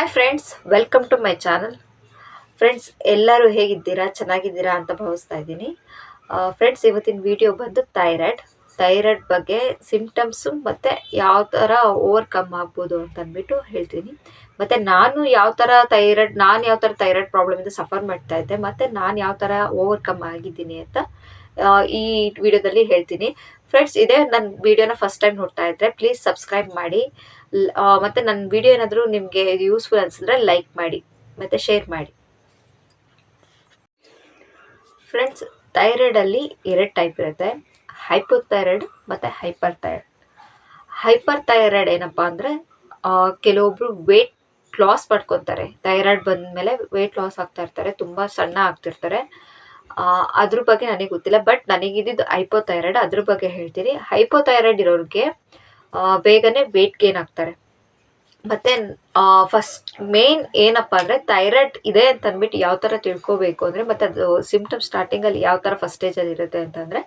Hi friends welcome to my channel friends ಎಲ್ಲರೂ ಹೇಗಿದ್ದೀರಾ? ಚೆನ್ನಾಗಿದ್ದೀರಾ ಅಂತ ಭಾವಿಸ್ತಾ ಇದ್ದೀನಿ. ಫ್ರೆಂಡ್ಸ್ ಇವತ್ತಿನ ವಿಡಿಯೋ ಬಂದು ಥೈರಾಯ್ಡ್ ಥೈರಾಯ್ಡ್ ಬಗ್ಗೆ ಸಿಂಪ್ಟಮ್ಸು ಮತ್ತು ಯಾವ ಥರ ಓವರ್ಕಮ್ ಆಗ್ಬೋದು ಅಂತ ಅಂದ್ಬಿಟ್ಟು ಹೇಳ್ತೀನಿ. ಮತ್ತು ನಾನು ಯಾವ ಥರ ಥೈರಾಯ್ಡ್ ನಾನು ಯಾವ ಥರ ಥೈರಾಯ್ಡ್ ಪ್ರಾಬ್ಲಮಿಂದ ಸಫರ್ ಮಾಡ್ತಾ ಇದ್ದೆ, ಮತ್ತು ನಾನು ಯಾವ ಥರ ಓವರ್ಕಮ್ ಆಗಿದ್ದೀನಿ ಅಂತ ಈ ವಿಡಿಯೋದಲ್ಲಿ ಹೇಳ್ತೀನಿ. ಫ್ರೆಂಡ್ಸ್ ಇದೇ ನನ್ನ ವಿಡಿಯೋನ ಫಸ್ಟ್ ಟೈಮ್ ನೋಡ್ತಾ ಇದ್ದರೆ ಪ್ಲೀಸ್ ಸಬ್ಸ್ಕ್ರೈಬ್ ಮಾಡಿ. ಮತ್ತೆ ನನ್ನ ವಿಡಿಯೋ ಏನಾದರೂ ನಿಮಗೆ ಯೂಸ್ಫುಲ್ ಅನಿಸಿದ್ರೆ ಲೈಕ್ ಮಾಡಿ, ಮತ್ತು ಶೇರ್ ಮಾಡಿ. ಫ್ರೆಂಡ್ಸ್ ಥೈರಾಯ್ಡಲ್ಲಿ ಎರಡು ಟೈಪ್ ಇರುತ್ತೆ. ಹೈಪೋಥೈರಾಯ್ಡ್ ಮತ್ತು ಹೈಪರ್ ಥೈರಾಯ್ಡ್ ಹೈಪರ್ ಥೈರಾಯ್ಡ್ ಏನಪ್ಪ ಅಂದರೆ ಕೆಲವೊಬ್ರು ವೇಟ್ ಲಾಸ್ ಮಾಡ್ಕೊತಾರೆ. ಥೈರಾಯ್ಡ್ ಬಂದಮೇಲೆ ವೇಟ್ ಲಾಸ್ ಆಗ್ತಾ ಇರ್ತಾರೆ, ತುಂಬ ಸಣ್ಣ ಆಗ್ತಿರ್ತಾರೆ. ಅದ್ರ ಬಗ್ಗೆ ನನಗೆ ಗೊತ್ತಿಲ್ಲ ಬಟ್ ನನಗಿದ್ದು ಹೈಪೋಥೈರಾಯ್ಡ್ ಅದ್ರ ಬಗ್ಗೆ ಹೇಳ್ತೀನಿ. ಹೈಪೋಥೈರಾಯ್ಡ್ ಇರೋರಿಗೆ ಬೇಗನೆ ವೇಟ್ ಗೇನ್ ಆಗ್ತಾರೆ. ಮತ್ತೆ ಫಸ್ಟ್ ಮೇನ್ ಏನಪ್ಪ ಅಂದರೆ ಥೈರಾಯ್ಡ್ ಇದೆ ಅಂತ ಅಂದ್ಬಿಟ್ಟು ಯಾವ ಥರ ತಿಳ್ಕೋಬೇಕು ಅಂದರೆ ಮತ್ತು ಅದು ಸಿಮ್ಟಮ್ ಸ್ಟಾರ್ಟಿಂಗಲ್ಲಿ ಯಾವ ಥರ ಫಸ್ಟ್ ಸ್ಟೇಜಲ್ಲಿ ಇರುತ್ತೆ ಅಂತಂದರೆ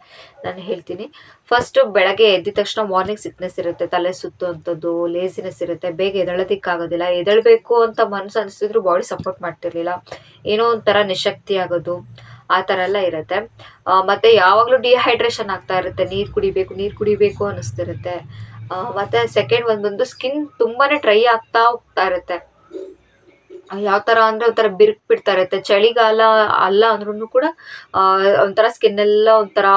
ನಾನು ಹೇಳ್ತೀನಿ. ಫಸ್ಟು ಬೆಳಗ್ಗೆ ಎದ್ದ ತಕ್ಷಣ ಮಾರ್ನಿಂಗ್ ಸಿಕ್ನೆಸ್ ಇರುತ್ತೆ, ತಲೆ ಸುತ್ತುವಂಥದ್ದು ಲೇಸಿನೆಸ್ ಇರುತ್ತೆ, ಬೇಗ ಎದಳೋದಕ್ಕಾಗೋದಿಲ್ಲ, ಎದಳಬೇಕು ಅಂತ ಮನಸ್ಸು ಅನಿಸಿದ್ರು ಬಾಡಿ ಸಪೋರ್ಟ್ ಮಾಡ್ತಿರ್ಲಿಲ್ಲ. ಏನೋ ಒಂಥರ ನಿಶಕ್ತಿ ಆಗೋದು, ಆ ಥರ ಎಲ್ಲ ಇರುತ್ತೆ. ಮತ್ತೆ ಯಾವಾಗಲೂ ಡಿಹೈಡ್ರೇಷನ್ ಆಗ್ತಾ ಇರುತ್ತೆ, ನೀರು ಕುಡಿಬೇಕು ನೀರು ಕುಡಿಬೇಕು ಅನ್ನಿಸ್ತಿರುತ್ತೆ ಮತ್ತೆ ಸೆಕೆಂಡ್ ಒಂದು ಬಂದು ಸ್ಕಿನ್ ತುಂಬಾನೇ ಡ್ರೈ ಆಗ್ತಾ ಹೋಗ್ತಾ ಇರುತ್ತೆ. ಯಾವ ಥರ ಅಂದರೆ ಒಂಥರ ಬಿರುಕು ಬಿಡ್ತಾ ಇರುತ್ತೆ. ಚಳಿಗಾಲ ಅಲ್ಲ ಅಂದ್ರೂ ಕೂಡ ಒಂಥರ ಸ್ಕಿನ್ ಎಲ್ಲ ಒಂಥರ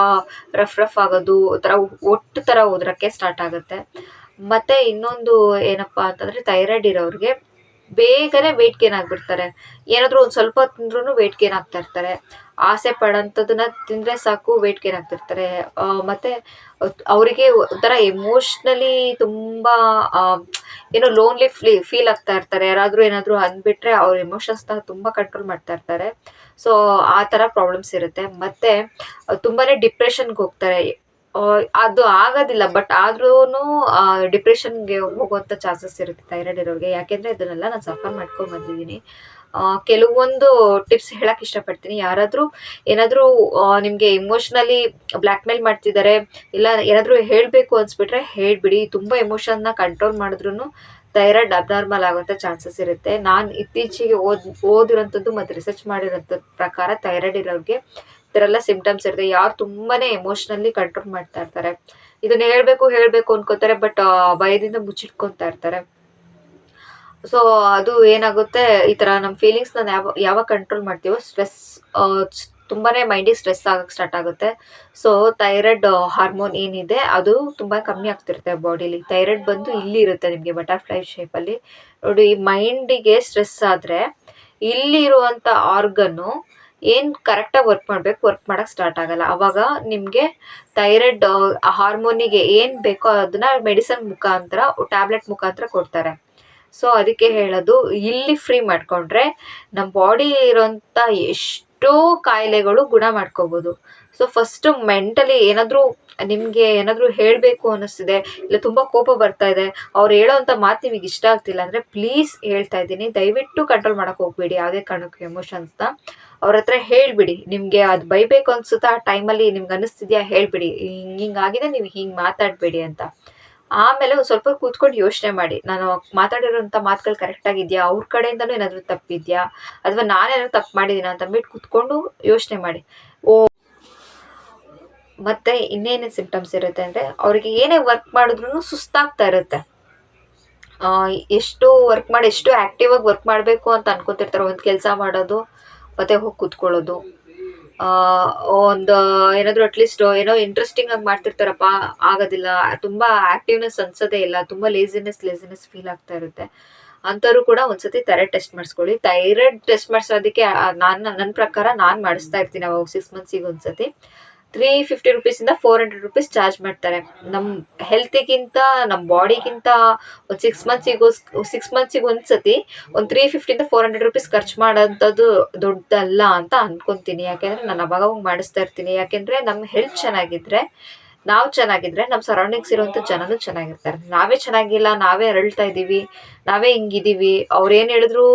ರಫ್ ರಫ್ ಆಗೋದು, ಒಂಥರ ಒಟ್ಟು ಥರ ಉದ್ರಕ್ಕೆ ಸ್ಟಾರ್ಟ್ ಆಗುತ್ತೆ. ಮತ್ತು ಇನ್ನೊಂದು ಏನಪ್ಪ ಅಂತಂದರೆ ಥೈರಾಯ್ಡ್ ಇರೋರಿಗೆ ಬೇಗನೆ ವೆಯ್ಟ್ ಗೇನ್ ಆಗಿಬಿಡ್ತಾರೆ. ಏನಾದರೂ ಒಂದು ಸ್ವಲ್ಪ ತಿಂದ್ರೂ ವೇಟ್ ಗೇನ್ ಆಗ್ತಾ ಇರ್ತಾರೆ. ಆಸೆ ಪಡೋಂಥದ್ದನ್ನ ತಿಂದರೆ ಸಾಕು ವೆಯ್ಟ್ ಗೇನ್ ಆಗ್ತಿರ್ತಾರೆ ಮತ್ತು ಅವರಿಗೆ ಒಂಥರ ಎಮೋಷ್ನಲಿ ತುಂಬ ಏನೋ ಲೋನ್ಲಿ ಫ್ಲೀ ಫೀಲ್ ಆಗ್ತಾ ಇರ್ತಾರೆ. ಯಾರಾದರೂ ಏನಾದರೂ ಅಂದ್ಬಿಟ್ರೆ ಅವ್ರ ಎಮೋಷನ್ಸ್ನ ತುಂಬ ಕಂಟ್ರೋಲ್ ಮಾಡ್ತಾ ಇರ್ತಾರೆ. ಸೊ ಆ ಥರ ಪ್ರಾಬ್ಲಮ್ಸ್ ಇರುತ್ತೆ. ಮತ್ತು ತುಂಬಾ ಡಿಪ್ರೆಷನ್ಗೆ ಹೋಗ್ತಾರೆ. ಅದು ಆಗೋದಿಲ್ಲ ಬಟ್ ಆದ್ರೂ ಡಿಪ್ರೆಷನ್ಗೆ ಹೋಗುವಂಥ ಚಾನ್ಸಸ್ ಇರುತ್ತೆ ಥೈರಾಯ್ಡ್ ಇರೋರಿಗೆ. ಯಾಕೆಂದರೆ ಇದನ್ನೆಲ್ಲ ನಾನು ಸಫರ್ ಮಾಡ್ಕೊಂಡು ಬಂದಿದ್ದೀನಿ. ಕೆಲವೊಂದು ಟಿಪ್ಸ್ ಹೇಳಕ್ಕೆ ಇಷ್ಟಪಡ್ತೀನಿ. ಯಾರಾದರೂ ಏನಾದರೂ ನಿಮಗೆ ಇಮೋಷ್ನಲಿ ಬ್ಲ್ಯಾಕ್ ಮೇಲ್ ಮಾಡ್ತಿದ್ದಾರೆ ಇಲ್ಲ ಏನಾದರೂ ಹೇಳಬೇಕು ಅನ್ಸ್ಬಿಟ್ರೆ ಹೇಳಿಬಿಡಿ. ತುಂಬ ಎಮೋಷನ್ನ ಕಂಟ್ರೋಲ್ ಮಾಡಿದ್ರು ಥೈರಾಯ್ಡ್ ಅಬ್ನಾರ್ಮಲ್ ಆಗುವಂಥ ಚಾನ್ಸಸ್ ಇರುತ್ತೆ. ನಾನು ಇತ್ತೀಚೆಗೆ ಓದ್, ಓದಿರೋಂಥದ್ದು ಮತ್ತು ರಿಸರ್ಚ್ ಮಾಡಿರೋಂಥದ್ ಪ್ರಕಾರ ಥೈರಾಯ್ಡ್ ಇರೋರಿಗೆ ಈ ಸಿಂಪ್ಟಮ್ಸ್ ಇರುತ್ತೆ. ಯಾರು ತುಂಬಾ ಎಮೋಷ್ನಲಿ ಕಂಟ್ರೋಲ್ ಮಾಡ್ತಾ ಇರ್ತಾರೆ. ಇದನ್ನ ಹೇಳಬೇಕು ಹೇಳಬೇಕು ಅನ್ಕೋತಾರೆ ಬಟ್ ಭಯದಿಂದ ಮುಚ್ಚಿಟ್ಕೊತಾ ಇರ್ತಾರೆ. ಸೊ ಅದು ಏನಾಗುತ್ತೆ? ಈ ಥರ ನಮ್ಮ ಫೀಲಿಂಗ್ಸ್ನ ಯಾವ ಯಾವಾಗ ಕಂಟ್ರೋಲ್ ಮಾಡ್ತೀವೋ ಸ್ಟ್ರೆಸ್ ತುಂಬಾ ಮೈಂಡಿಗೆ ಸ್ಟ್ರೆಸ್ ಆಗಕ್ಕೆ ಸ್ಟಾರ್ಟ್ ಆಗುತ್ತೆ. ಸೊ ಥೈರಾಯ್ಡ್ ಹಾರ್ಮೋನ್ ಏನಿದೆ, ಅದು ತುಂಬ ಕಮ್ಮಿ ಆಗ್ತಿರುತ್ತೆ ಬಾಡಿಲಿ ಥೈರಾಯ್ಡ್ ಬಂದು ಇಲ್ಲಿ ಇರುತ್ತೆ ನಿಮಗೆ ಬಟರ್ಫ್ಲೈ ಶೇಪಲ್ಲಿ ನೋಡಿ ಮೈಂಡಿಗೆ ಸ್ಟ್ರೆಸ್ ಆದರೆ ಇಲ್ಲಿರುವಂಥ ಆರ್ಗನ್ನು ಏನು ಕರೆಕ್ಟಾಗಿ ವರ್ಕ್ ಮಾಡಬೇಕು ವರ್ಕ್ ಮಾಡೋಕ್ಕೆ ಸ್ಟಾರ್ಟ್ ಆಗಲ್ಲ. ಆವಾಗ ನಿಮಗೆ ಥೈರಾಯ್ಡ್ ಹಾರ್ಮೋನಿಗೆ ಏನು ಬೇಕೋ ಅದನ್ನ ಮೆಡಿಸನ್ ಮುಖಾಂತರ ಟ್ಯಾಬ್ಲೆಟ್ ಮುಖಾಂತರ ಕೊಡ್ತಾರೆ. ಸೊ ಅದಕ್ಕೆ ಹೇಳೋದು, ಇಲ್ಲಿ ಫ್ರೀ ಮಾಡಿಕೊಂಡ್ರೆ ನಮ್ಮ ಬಾಡಿ ಇರೋಂಥ ಎಷ್ಟೋ ಕಾಯಿಲೆಗಳು ಗುಣ ಮಾಡ್ಕೋಬೋದು. ಸೊ ಫಸ್ಟು ಮೆಂಟಲಿ ಏನಾದರೂ ನಿಮಗೆ ಏನಾದರೂ ಹೇಳಬೇಕು ಅನ್ನಿಸ್ತಿದೆ, ಇಲ್ಲ ತುಂಬ ಕೋಪ ಬರ್ತಾ ಇದೆ, ಅವ್ರು ಹೇಳೋವಂಥ ಮಾತು ನಿಮಗೆ ಇಷ್ಟ ಆಗ್ತಿಲ್ಲ ಅಂದರೆ ಪ್ಲೀಸ್ ಹೇಳ್ತಾ ಇದ್ದೀನಿ. ದಯವಿಟ್ಟು ಕಂಟ್ರೋಲ್ ಮಾಡೋಕೆ ಹೋಗ್ಬೇಡಿ ಯಾವುದೇ ಕಾರಣಕ್ಕೂ ಎಮೋಷನ್ಸ್ನ ಅವ್ರ ಹತ್ರ ಹೇಳಿಬಿಡಿ, ನಿಮಗೆ ಅದು ಬೈಬೇಕು ಅನ್ಸುತ್ತಾ? ಆ ಟೈಮಲ್ಲಿ ನಿಮ್ಗೆ ಅನ್ನಿಸ್ತಿದ್ಯಾ? ಹೇಳಿಬಿಡಿ, ಹಿಂಗೆ ಹಿಂಗಾಗಿದೆ ನೀವು ಹಿಂಗೆ ಮಾತಾಡಬೇಡಿ ಅಂತ. ಆಮೇಲೆ ಒಂದು ಸ್ವಲ್ಪ ಕೂತ್ಕೊಂಡು ಯೋಚನೆ ಮಾಡಿ. ನಾನು ಮಾತಾಡಿರೋಂಥ ಮಾತುಗಳು ಕರೆಕ್ಟಾಗಿದೆಯಾ ಅವ್ರ ಕಡೆಯಿಂದನೂ ಏನಾದರೂ ತಪ್ಪಿದೆಯಾ? ಅಥವಾ ನಾನೇನಾದ್ರು ತಪ್ಪು ಮಾಡಿದ್ದೀನಿ ಅಂತ ಅಂದ್ಬಿಟ್ಟು ಕೂತ್ಕೊಂಡು ಯೋಚನೆ ಮಾಡಿ. ಓ, ಮತ್ತೆ ಇನ್ನೇನು ಸಿಂಪ್ಟಮ್ಸ್ ಇರುತ್ತೆ ಅಂದರೆ ಅವ್ರಿಗೆ ಏನೇ ವರ್ಕ್ ಮಾಡಿದ್ರು ಸುಸ್ತಾಗ್ತಾ ಇರುತ್ತೆ. ಎಷ್ಟು ವರ್ಕ್ ಮಾಡಿ, ಎಷ್ಟು ಆ್ಯಕ್ಟಿವ್ ಆಗಿ ವರ್ಕ್ ಮಾಡಬೇಕು ಅಂತ ಅನ್ಕೋತಿರ್ತಾರೆ. ಒಂದು ಕೆಲಸ ಮಾಡೋದು, ಮತ್ತೆ ಹೋಗಿ ಕೂತ್ಕೊಳ್ಳೋದು. ಒಂದು, ಏನಾದರೂ ಅಟ್ಲೀಸ್ಟ್ ಏನೋ ಇಂಟ್ರೆಸ್ಟಿಂಗ್ ಆಗಿ ಮಾಡ್ತಿರ್ತಾರಪ್ಪ, ಆಗೋದಿಲ್ಲ. ತುಂಬ ಆ್ಯಕ್ಟಿವ್ನೆಸ್ ಅನ್ಸೋದೇ ಇಲ್ಲ. ತುಂಬ ಲೇಸಿನೆಸ್ ಲೇಸಿನೆಸ್ ಫೀಲ್ ಆಗ್ತಾ ಇರುತ್ತೆ. ಅಂಥವ್ರು ಕೂಡ ಒಂದ್ಸತಿ ಥೈರಾಯ್ಡ್ ಟೆಸ್ಟ್ ಮಾಡಿಸ್ಕೊಳ್ಳಿ. ಥೈರಾಯ್ಡ್ ಟೆಸ್ಟ್ ಮಾಡಿಸೋದಕ್ಕೆ ನಾನು ನನ್ನ ಪ್ರಕಾರ ನಾನು ಮಾಡಿಸ್ತಾ ಇರ್ತೀನಿ ಅವಾಗ ಸಿಕ್ಸ್ ಮಂತ್ಸಿಗೆ ಒಂದ್ಸತಿ. ತ್ರೀ ಫಿಫ್ಟಿ ರುಪೀಸಿಂದ ಫೋರ್ ಹಂಡ್ರೆಡ್ ರುಪೀಸ್ ಚಾರ್ಜ್ ಮಾಡ್ತಾರೆ. ನಮ್ಮ ಹೆಲ್ತಿಗಿಂತ ನಮ್ಮ ಬಾಡಿಗಿಂತ ಒಂದು ಸಿಕ್ಸ್ ಮಂತ್ಸಿಗೂ ಸಿಕ್ಸ್ ಮಂತ್ಸಿಗೆ ಒಂದ್ಸತಿ ಒಂದು ತ್ರೀ ಫಿಫ್ಟಿಯಿಂದ ಫೋರ್ ಹಂಡ್ರೆಡ್ ರುಪೀಸ್ ಖರ್ಚು ಮಾಡೋಂಥದ್ದು ದೊಡ್ಡದಲ್ಲ ಅಂತ ಅನ್ಕೊಂತೀನಿ. ಯಾಕೆಂದರೆ ನಾನು ಅವಾಗ ಮಾಡಿಸ್ತಾ ಇರ್ತೀನಿ. ಯಾಕೆಂದರೆ ನಮ್ಮ ಹೆಲ್ತ್ ಚೆನ್ನಾಗಿದ್ರೆ ನಾವು ಚೆನ್ನಾಗಿದ್ರೆ ನಮ್ಮ ಸರೌಂಡಿಂಗ್ಸ್ ಇರುವಂಥ ಜನನೂ ಚೆನ್ನಾಗಿರ್ತಾರೆ. ನಾವೇ ಚೆನ್ನಾಗಿಲ್ಲ, ನಾವೇ ಅರಳ್ತಾ ಇದ್ದೀವಿ ನಾವೇ ಹಿಂಗಿದ್ದೀವಿ ಏನು ಹೇಳಿದ್ರು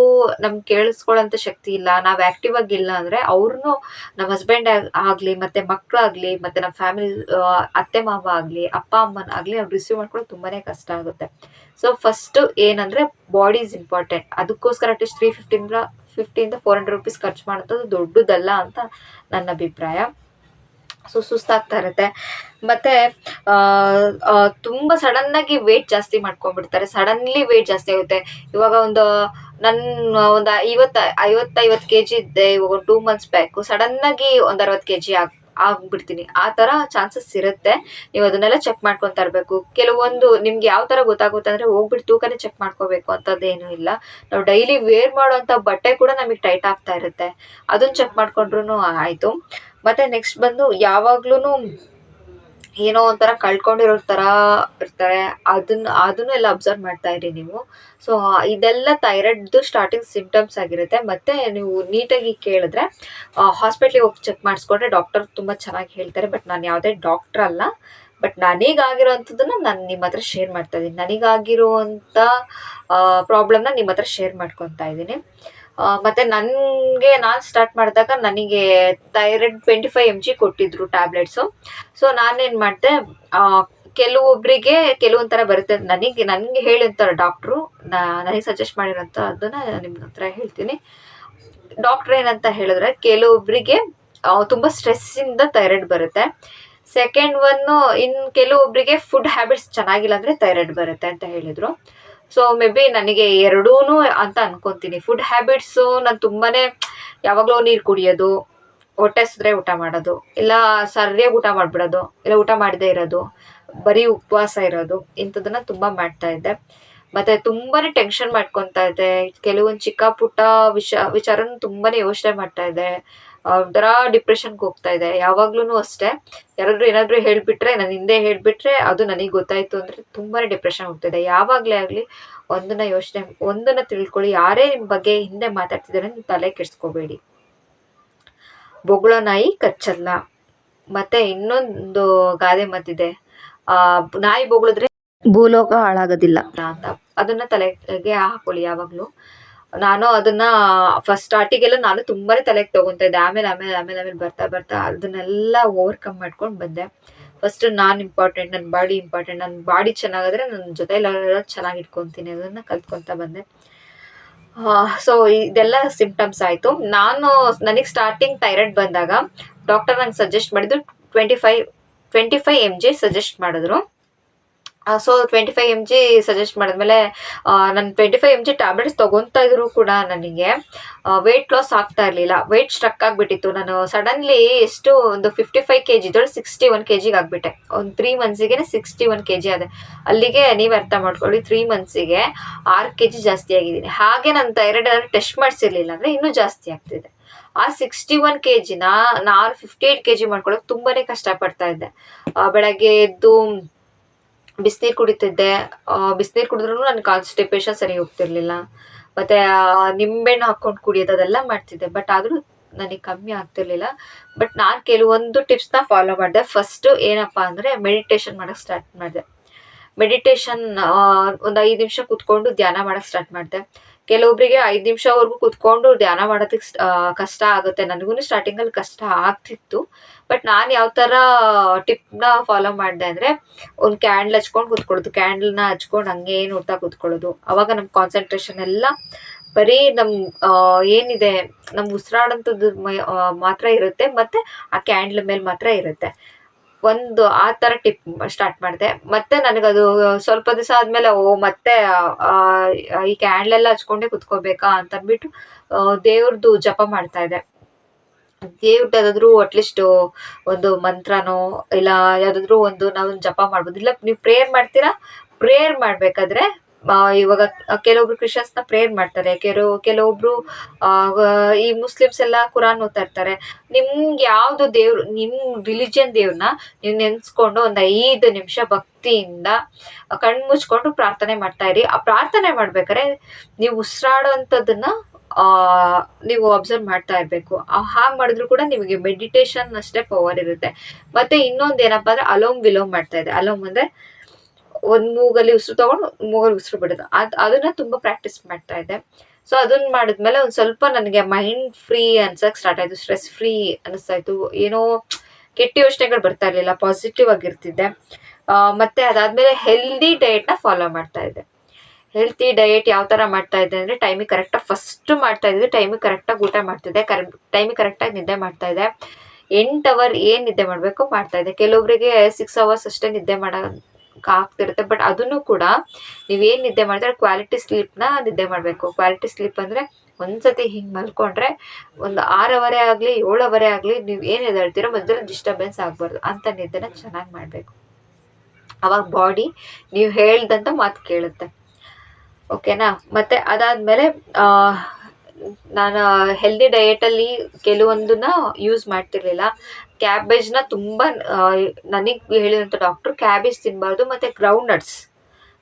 ನಮ್ಗೆ ಕೇಳಿಸ್ಕೊಳ್ಳೋಂಥ ಶಕ್ತಿ ಇಲ್ಲ, ನಾವು ಆ್ಯಕ್ಟಿವ್ ಆಗಿಲ್ಲ ಅಂದರೆ ಅವ್ರನ್ನೂ ನಮ್ಮ ಹಸ್ಬೆಂಡ್ ಆಗಲಿ, ಮತ್ತು ಮಕ್ಕಳಾಗಲಿ ಮತ್ತು ನಮ್ಮ ಫ್ಯಾಮಿಲಿ ಅತ್ತೆ ಮಾವ ಆಗಲಿ, ಅಪ್ಪ, ಅಮ್ಮನ ಆಗಲಿ ಅವ್ರು ರಿಸೀವ್ ಮಾಡ್ಕೊಳ್ಳೋದು ತುಂಬಾ ಕಷ್ಟ ಆಗುತ್ತೆ. ಸೊ ಫಸ್ಟು ಏನಂದರೆ ಬಾಡಿ ಇಸ್ ಇಂಪಾರ್ಟೆಂಟ್ ಅದಕ್ಕೋಸ್ಕರ ಅಟ್ಲೀಸ್ಟ್ ತ್ರೀ ಫಿಫ್ಟಿಂದ ಫಿಫ್ಟಿಯಿಂದ ಫೋರ್ ಹಂಡ್ರೆಡ್ ರುಪೀಸ್ ಖರ್ಚು ಮಾಡೋದು ದೊಡ್ಡದಲ್ಲ ಅಂತ ನನ್ನ ಅಭಿಪ್ರಾಯ. ಸೊ ಸುಸ್ತಾಗ್ತಾ ಇರುತ್ತೆ. ಮತ್ತು ತುಂಬ ಸಡನ್ನಾಗಿ ವೆಯ್ಟ್ ಜಾಸ್ತಿ ಮಾಡ್ಕೊಂಡ್ಬಿಡ್ತಾರೆ. ಸಡನ್ಲಿ ವೆಯ್ಟ್ ಜಾಸ್ತಿ ಆಗುತ್ತೆ. ಇವಾಗ ಒಂದು ನನ್ನ ಒಂದು ಐವತ್ತು, ಐವತ್ತೈವತ್ತು ಕೆ ಜಿ ಇದ್ದೆ, ಇವಾಗ ಟೂ ಮಂತ್ಸ್ ಬ್ಯಾಕು ಸಡನ್ನಾಗಿ ಒಂದು ಅರವತ್ತು ಕೆ ಜಿ ಆಗಿ ಆಗ್ಬಿಡ್ತೀನಿ. ಆ ಥರ ಚಾನ್ಸಸ್ ಇರುತ್ತೆ. ನೀವು ಅದನ್ನೆಲ್ಲ ಚೆಕ್ ಮಾಡ್ಕೊತಾ ಇರಬೇಕು ಕೆಲವೊಂದು ನಿಮ್ಗೆ ಯಾವ ಥರ ಗೊತ್ತಾಗುತ್ತೆ ಅಂದರೆ ಹೋಗ್ಬಿಟ್ಟು ತೂಕನೇ ಚೆಕ್ ಮಾಡ್ಕೋಬೇಕು ಅಂಥದ್ದೇನೂ ಇಲ್ಲ. ನಾವು ಡೈಲಿ ವೇರ್ ಮಾಡೋವಂಥ ಬಟ್ಟೆ ಕೂಡ ನಮಗೆ ಟೈಟ್ ಆಗ್ತಾ ಇರುತ್ತೆ. ಅದನ್ನು ಚೆಕ್ ಮಾಡ್ಕೊಂಡ್ರು ಆಯಿತು. ಮತ್ತು ನೆಕ್ಸ್ಟ್ ಬಂದು ಯಾವಾಗ್ಲೂ ಏನೋ ಒಂಥರ ಕಳ್ಕೊಂಡಿರೋ ಥರ ಇರ್ತಾರೆ. ಅದನ್ನ, ಅದನ್ನು ಎಲ್ಲ ಅಬ್ಸರ್ವ್ ಮಾಡ್ತಾ ಇರಿ ನೀವು. ಸೊ ಇದೆಲ್ಲ ಥೈರಾಯ್ಡ್ದು ಸ್ಟಾರ್ಟಿಂಗ್ ಸಿಂಪ್ಟಮ್ಸ್ ಆಗಿರುತ್ತೆ. ಮತ್ತು ನೀವು ನೀಟಾಗಿ ಕೇಳಿದ್ರೆ ಹಾಸ್ಪಿಟ್ಲಿಗೆ ಹೋಗಿ ಚೆಕ್ ಮಾಡಿಸ್ಕೊಂಡ್ರೆ ಡಾಕ್ಟರ್ ತುಂಬ ಚೆನ್ನಾಗಿ ಹೇಳ್ತಾರೆ. ಬಟ್ ನಾನು ಯಾವುದೇ ಡಾಕ್ಟ್ರ್ ಅಲ್ಲ. ಬಟ್ ನನಗಾಗಿರೋವಂಥದ್ದನ್ನು ನಾನು ನಿಮ್ಮ ಹತ್ರ ಶೇರ್ ಮಾಡ್ತಾ ಇದ್ದೀನಿ. ನನಗಾಗಿರುವಂಥ ಪ್ರಾಬ್ಲಮ್ನ ನಿಮ್ಮ ಹತ್ರ ಶೇರ್ ಮಾಡ್ಕೊತಾ ಇದ್ದೀನಿ. ಮತ್ತೆ ನನಗೆ ನಾನು ಸ್ಟಾರ್ಟ್ ಮಾಡಿದಾಗ ನನಗೆ thyroid twenty five M G ಕೊಟ್ಟಿದ್ರು ಟ್ಯಾಬ್ಲೆಟ್ಸು ಸೊ ನಾನೇನು ಮಾಡಿದೆ ಕೆಲವೊಬ್ಬರಿಗೆ ಕೆಲವೊಂದು ಥರ ಬರುತ್ತೆ ನನಗೆ ನನಗೆ ಹೇಳಿರ್ತಾರೆ ಡಾಕ್ಟ್ರು ನನಗೆ ಸಜೆಸ್ಟ್ ಮಾಡಿರೋಂಥ ಅದನ್ನು ನಿಮ್ಮ ಹತ್ರ ಹೇಳ್ತೀನಿ. ಡಾಕ್ಟ್ರ್ ಏನಂತ ಹೇಳಿದ್ರೆ ಕೆಲವೊಬ್ಬರಿಗೆ ತುಂಬ ಸ್ಟ್ರೆಸ್ಸಿಂದ ಥೈರಾಯ್ಡ್ ಬರುತ್ತೆ. ಸೆಕೆಂಡ್ ಒನ್ನು ಇನ್ನು ಕೆಲವೊಬ್ಬರಿಗೆ ಫುಡ್ ಹ್ಯಾಬಿಟ್ಸ್ ಚೆನ್ನಾಗಿಲ್ಲ ಅಂದರೆ ಥೈರಾಯ್ಡ್ ಬರುತ್ತೆ ಅಂತ ಹೇಳಿದರು. ಸೊ ಮೇ ಬಿ ನನಗೆ ಎರಡೂ ಅಂತ ಅನ್ಕೊತೀನಿ. ಫುಡ್ ಹ್ಯಾಬಿಟ್ಸು ನಾನು ತುಂಬಾ ಯಾವಾಗಲೂ ನೀರು ಕುಡಿಯೋದು, ಹೊಟ್ಟೆ ಹಸಿದ್ರೆ ಊಟ ಮಾಡೋದು, ಇಲ್ಲ ಸರಿಯಾಗಿ ಊಟ ಮಾಡಿಬಿಡೋದು, ಇಲ್ಲ ಊಟ ಮಾಡದೇ ಇರೋದು, ಬರೀ ಉಪವಾಸ ಇರೋದು, ಇಂಥದ್ದನ್ನು ತುಂಬ ಮಾಡ್ತಾ ಇದ್ದೆ. ಮತ್ತು ತುಂಬಾ ಟೆನ್ಷನ್ ಮಾಡ್ಕೊತಾ ಇದ್ದೆ. ಕೆಲವೊಂದು ಚಿಕ್ಕ ಪುಟ್ಟ ವಿಷ, ವಿಚಾರನ ತುಂಬಾ ಯೋಚನೆ ಮಾಡ್ತಾ ಇದ್ದೆ. ಒಂಥರ ಡಿಪ್ರೆಷನ್ಗೆ ಹೋಗ್ತಾ ಇದೆ. ಯಾವಾಗ್ಲೂ ಅಷ್ಟೇ. ಯಾರಾದರೂ ಏನಾದರೂ ಹೇಳಿಬಿಟ್ರೆ ನಾನು ಹಿಂದೆ ಹೇಳಿಬಿಟ್ರೆ ಅದು ನನಗೆ ಗೊತ್ತಾಯಿತು ಅಂದರೆ ತುಂಬಾ ಡಿಪ್ರೆಷನ್ ಹೋಗ್ತಿದೆ ಯಾವಾಗಲೇ ಆಗಲಿ ಒಂದನ್ನ ಯೋಚನೆ ಒಂದನ್ನ ತಿಳ್ಕೊಳ್ಳಿ. ಯಾರೇ ನಿಮ್ಮ ಬಗ್ಗೆ ಹಿಂದೆ ಮಾತಾಡ್ತಿದ್ದಾರೆ ನೀವು ತಲೆ ಕೆಡಿಸ್ಕೋಬೇಡಿ. ಬೊಗಳೋ ನಾಯಿ ಕಚ್ಚಲ್ಲ. ಮತ್ತೆ ಇನ್ನೊಂದು ಗಾದೆ ಮತ್ತಿದೆ. ಆ ನಾಯಿ ಬೊಗಳಿದ್ರೆ ಭೂಲೋಕ ಹಾಳಾಗೋದಿಲ್ಲ. ಅಂತ. ಅದನ್ನ ತಲೆಗೆ ಹಾಕೊಳ್ಳಿ ಯಾವಾಗಲೂ. ನಾನು ಅದನ್ನ ಫಸ್ಟ್ ಸ್ಟಾರ್ಟಿಗೆಲ್ಲ ನಾನು ತುಂಬಾನೇ ತಲೆಗೆ ತಗೊಂತ. ಇದ್ದೆ ಆಮೇಲೆ ಆಮೇಲೆ ಆಮೇಲೆ ಆಮೇಲೆ ಬರ್ತಾ ಬರ್ತಾ ಅದನ್ನೆಲ್ಲ ಓವರ್ಕಮ್ ಮಾಡ್ಕೊಂಡು ಬಂದೆ. ಫಸ್ಟ್ ನಾನು ಇಂಪಾರ್ಟೆಂಟ್ ನನ್ನ ಬಾಡಿ ಇಂಪಾರ್ಟೆಂಟ್ ನನ್ನ ಬಾಡಿ ಚೆನ್ನಾಗಾದ್ರೆ ನನ್ನ ಜೊತೆ ಚೆನ್ನಾಗಿ ಇಟ್ಕೊಂತೀನಿ ಅದನ್ನ ಕಲ್ತ್ಕೊತಾ ಬಂದೆ. ಸೊ ಇದೆಲ್ಲ ಸಿಂಪ್ಟಮ್ಸ್ ಆಯಿತು. ನಾನು ನನಗೆ ಸ್ಟಾರ್ಟಿಂಗ್ ಥೈರಾಯ್ಡ್ ಬಂದಾಗ ಡಾಕ್ಟರ್ ನಂಗೆ ಸಜೆಸ್ಟ್ ಮಾಡಿದ್ರು twenty five twenty five M G suggest ಮಾಡಿದ್ರು. So twenty five M G suggest ಮಾಡಿದ್ಮೇಲೆ ನಾನು twenty five M G tablets ತೊಗೊತಾ ಇದ್ರು ಕೂಡ ನನಗೆ. ವೆಯ್ಟ್ ಲಾಸ್ ಆಗ್ತಾ ಇರಲಿಲ್ಲ. ವೆಯ್ಟ್ ಸ್ಟ್ರಕ್ ಆಗಿಬಿಟ್ಟಿತ್ತು. ನಾನು ಸಡನ್ಲಿ ಎಷ್ಟು ಒಂದು ಫಿಫ್ಟಿ ಫೈವ್ ಕೆ ಜಿ ಇದ್ದಳು ಸಿಕ್ಸ್ಟಿ ಒನ್ ಕೆ ಜಿಗೆ ಆಗಿಬಿಟ್ಟೆ. ಒಂದು ತ್ರೀ ಮಂತ್ಸಿಗೆ ಸಿಕ್ಸ್ಟಿ ಒನ್ ಕೆ ಜಿ ಆದೆ. ಅಲ್ಲಿಗೆ ನೀವು ಅರ್ಥ ಮಾಡ್ಕೊಳ್ಳಿ ತ್ರೀ ಮಂತ್ಸಿಗೆ ಆರು ಕೆ ಜಿ ಜಾಸ್ತಿ ಆಗಿದ್ದೀನಿ. ಹಾಗೆ ನಾನು ಥೈರಾಯ್ಡ್ ಏನಾದ್ರು ಟೆಸ್ಟ್ ಮಾಡಿಸಿರ್ಲಿಲ್ಲ ಅಂದರೆ ಇನ್ನೂ ಜಾಸ್ತಿ ಆಗ್ತಿದೆ. ಆ ಸಿಕ್ಸ್ಟಿ ಒನ್ ಕೆ ಜಿನ ನಾನು ಫಿಫ್ಟಿ ಏಯ್ಟ್ ಕೆ ಜಿ ಮಾಡ್ಕೊಳ್ಳೋಕೆ ತುಂಬಾ ಕಷ್ಟಪಡ್ತಾ ಇದ್ದೆ. ಬೆಳಗ್ಗೆ ಎದ್ದು ಬಿಸಿನೀರು ಕುಡಿತಿದ್ದೆ. ಬಿಸಿನೀರು ಕುಡಿದ್ರೂ ನನ್ನ ಕಾನ್ಸ್ಟಿಪೇಷನ್ ಸರಿ ಹೋಗ್ತಿರ್ಲಿಲ್ಲ. ಮತ್ತು ನಿಂಬೆಹಣ್ಣು ಹಾಕ್ಕೊಂಡು ಕುಡಿಯೋದು ಅದೆಲ್ಲ ಮಾಡ್ತಿದ್ದೆ. ಬಟ್ ಆದರೂ ನನಗೆ ಕಮ್ಮಿ ಆಗ್ತಿರ್ಲಿಲ್ಲ. ಬಟ್ ನಾನು ಕೆಲವೊಂದು ಟಿಪ್ಸ್ನ ಫಾಲೋ ಮಾಡಿದೆ. ಫಸ್ಟು ಏನಪ್ಪ ಅಂದರೆ ಮೆಡಿಟೇಷನ್ ಮಾಡೋಕ್ಕೆ ಸ್ಟಾರ್ಟ್ ಮಾಡಿದೆ. ಮೆಡಿಟೇಷನ್ ಒಂದು ಐದು ನಿಮಿಷ ಕೂತ್ಕೊಂಡು ಧ್ಯಾನ ಮಾಡೋಕ್ಕೆ ಸ್ಟಾರ್ಟ್ ಮಾಡಿದೆ. ಕೆಲವೊಬ್ಬರಿಗೆ ಐದು ನಿಮಿಷವರೆಗೂ ಕೂತ್ಕೊಂಡು ಧ್ಯಾನ ಮಾಡೋದಕ್ಕೆ ಕಷ್ಟ ಆಗುತ್ತೆ. ನನಗೂ ಸ್ಟಾರ್ಟಿಂಗಲ್ಲಿ ಕಷ್ಟ ಆಗ್ತಿತ್ತು. ಬಟ್ ನಾನು ಯಾವ ಥರ ಟಿಪ್ನ ಫಾಲೋ ಮಾಡಿದೆ ಅಂದರೆ, ಒಂದು ಕ್ಯಾಂಡ್ಲ್ ಹಚ್ಕೊಂಡು ಕೂತ್ಕೊಳ್ಳೋದು. ಕ್ಯಾಂಡಲ್ನ ಹಚ್ಕೊಂಡು ಹಂಗೆ ನೋಡ್ತಾ ಕೂತ್ಕೊಳ್ಳೋದು. ಅವಾಗ ನಮ್ಮ ಕಾನ್ಸಂಟ್ರೇಷನ್ ಎಲ್ಲ ಬರೀ ನಮ್ಮ ಏನಿದೆ ನಮ್ಮ ಉಸಿರಾಡೋಂಥದ್ದು ಮಾತ್ರ ಇರುತ್ತೆ. ಮತ್ತು ಆ ಕ್ಯಾಂಡ್ಲ್ ಮೇಲೆ ಮಾತ್ರ ಇರುತ್ತೆ. ಒಂದು ಆ ಥರ ಟಿಪ್ ಸ್ಟಾರ್ಟ್ ಮಾಡಿದೆ. ಮತ್ತೆ ನನಗದು ಸ್ವಲ್ಪ ದಿವಸ ಆದಮೇಲೆ, ಓ, ಮತ್ತೆ ಈ ಕ್ಯಾಂಡ್ಲೆಲ್ಲ ಹಚ್ಕೊಂಡೇ ಕುತ್ಕೋಬೇಕಾ ಅಂತ ಅಂದ್ಬಿಟ್ಟು ದೇವ್ರದ್ದು ಜಪ ಮಾಡ್ತಾ ಇದ್ದೆ. ದೇವ್ರದ್ದು ಯಾವ್ದಾದ್ರೂ ಅಟ್ಲೀಸ್ಟ್ ಒಂದು ಮಂತ್ರನೋ ಇಲ್ಲ ಯಾವುದಾದ್ರೂ ಒಂದು ನಾವು ಜಪ ಮಾಡ್ಬೋದು. ಇಲ್ಲ, ನೀವು ಪ್ರೇಯರ್ ಮಾಡ್ತೀರಾ? ಪ್ರೇಯರ್ ಮಾಡಬೇಕಾದ್ರೆ ಇವಾಗ ಕೆಲವೊಬ್ರು ಕ್ರಿಶ್ಚಿಯನ್ಸ್ನ ಪ್ರೇಯರ್ ಮಾಡ್ತಾರೆ. ಕೆಲವು, ಕೆಲವೊಬ್ರು ಈ ಮುಸ್ಲಿಮ್ಸ್ ಎಲ್ಲ ಕುರಾನ್ ಓದ್ತಾ ಇರ್ತಾರೆ. ನಿಮ್ಗೆ ಯಾವುದು ದೇವ್ರು, ನಿಮ್ ರಿಲಿಜಿಯನ್ ದೇವ್ರನ್ನ ನೀವು ನೆನೆಸ್ಕೊಂಡು ಒಂದು ಐದು ನಿಮಿಷ ಭಕ್ತಿಯಿಂದ ಕಣ್ಮುಚ್ಕೊಂಡು ಪ್ರಾರ್ಥನೆ ಮಾಡ್ತಾ ಇರಿ. ಆ ಪ್ರಾರ್ಥನೆ ಮಾಡ್ಬೇಕಾದ್ರೆ ನೀವು ಉಸಿರಾಡೋ ಅಂಥದ್ದನ್ನ ನೀವು ಅಬ್ಸರ್ವ್ ಮಾಡ್ತಾ ಇರಬೇಕು. ಹಾಗೆ ಮಾಡಿದ್ರು ಕೂಡ ನಿಮಗೆ ಮೆಡಿಟೇಷನ್ ಅಷ್ಟೇ ಪವರ್ ಇರುತ್ತೆ. ಮತ್ತೆ ಇನ್ನೊಂದು ಏನಪ್ಪ ಅಂದ್ರೆ ಅಲೋಮ್ ವಿಲೋಮ್ ಮಾಡ್ತಾ ಇದೆ. ಅಲೋಮ್ ಅಂದ್ರೆ ಒಂದು ಮೂಗಲ್ಲಿ ಉಸಿರು ತಗೊಂಡು ಮೂಗಲ್ಲಿ ಉಸಿರು ಬಿಡೋದು. ಅದ್, ಅದನ್ನ ತುಂಬಾ ಪ್ರಾಕ್ಟೀಸ್ ಮಾಡ್ತಾ ಇದೆ. ಸೊ ಅದನ್ನ ಮಾಡಿದ್ಮೇಲೆ ಒಂದ್ ಸ್ವಲ್ಪ ನನಗೆ ಮೈಂಡ್ ಫ್ರೀ ಅನ್ಸಕ್ ಸ್ಟಾರ್ಟ್ ಆಯ್ತು. ಸ್ಟ್ರೆಸ್ ಫ್ರೀ ಅನಿಸ್ತಾ ಇತ್ತು ಏನೋ ಕೆಟ್ಟ ಯೋಚನೆಗಳು ಬರ್ತಾ ಇರಲಿಲ್ಲ. ಪಾಸಿಟಿವ್ ಆಗಿರ್ತಿದ್ದೆ. ಮತ್ತೆ ಅದಾದ್ಮೇಲೆ ಹೆಲ್ದಿ ಡಯಟ್ನ ಫಾಲೋ ಮಾಡ್ತಾ ಇದ್ದೆ. ಹೆಲ್ತಿ ಡಯೆಟ್ ಯಾವ ಥರ ಮಾಡ್ತಾ ಇದ್ದೆ ಅಂದರೆ ಟೈಮಿಗೆ ಕರೆಕ್ಟಾಗಿ ಫಸ್ಟು ಮಾಡ್ತಾ ಇದ್ದೆ ಟೈಮಿಗೆ ಕರೆಕ್ಟಾಗಿ ಊಟ ಮಾಡ್ತಿದ್ದೆ ಕರೆ ಟೈಮಿಗೆ ಕರೆಕ್ಟಾಗಿ ನಿದ್ದೆ ಮಾಡ್ತಾ ಇದ್ದೆ. ಎಂಟು ಅವರ್ ಏನು ನಿದ್ದೆ ಮಾಡಬೇಕು ಮಾಡ್ತಾ ಇದ್ದೆ. ಕೆಲವೊಬ್ಬರಿಗೆ ಸಿಕ್ಸ್ ಅವರ್ಸ್ ಅಷ್ಟೇ ನಿದ್ದೆ ಆಗ್ತಿರುತ್ತೆ ಬಟ್ ಅದನ್ನು ಕೂಡ ನೀವೇನು ನಿದ್ದೆ ಮಾಡಿದ್ರೆ ಕ್ವಾಲಿಟಿ ಸ್ಲೀಪ್ನ ನಿದ್ದೆ ಮಾಡಬೇಕು. ಕ್ವಾಲಿಟಿ ಸ್ಲೀಪ್ ಅಂದರೆ ಒಂದ್ಸತಿ ಹಿಂಗೆ ಮಲ್ಕೊಂಡ್ರೆ ಒಂದು ಆರು ಅವರೇ ಆಗಲಿ, ಏಳು ಅವರೇ ಆಗಲಿ ನೀವು ಏನು ಎದ್ದೇಳ್ತೀರೋ ಮಧ್ಯದಲ್ಲಿ ಡಿಸ್ಟರ್ಬೆನ್ಸ್ ಆಗಬಾರ್ದು ಅಂತ ನಿದ್ದೆನ ಚೆನ್ನಾಗಿ ಮಾಡಬೇಕು. ಅವಾಗ ಬಾಡಿ ನೀವು ಹೇಳ್ದಂಥ ಮಾತು ಕೇಳುತ್ತೆ. ಓಕೆನಾ? ಮತ್ತು ಅದಾದಮೇಲೆ ನಾನು ಹೆಲ್ದಿ ಡಯೆಟಲ್ಲಿ ಕೆಲವೊಂದನ್ನ ಯೂಸ್ ಮಾಡ್ತಿರ್ಲಿಲ್ಲ. ಕ್ಯಾಬೇಜ್ನ ತುಂಬ ನನಗೆ ಹೇಳಿದಂಥ ಡಾಕ್ಟ್ರು ಕ್ಯಾಬೇಜ್ ತಿನ್ನಬಾರ್ದು ಮತ್ತು ಗ್ರೌಂಡ್ ನಟ್ಸ್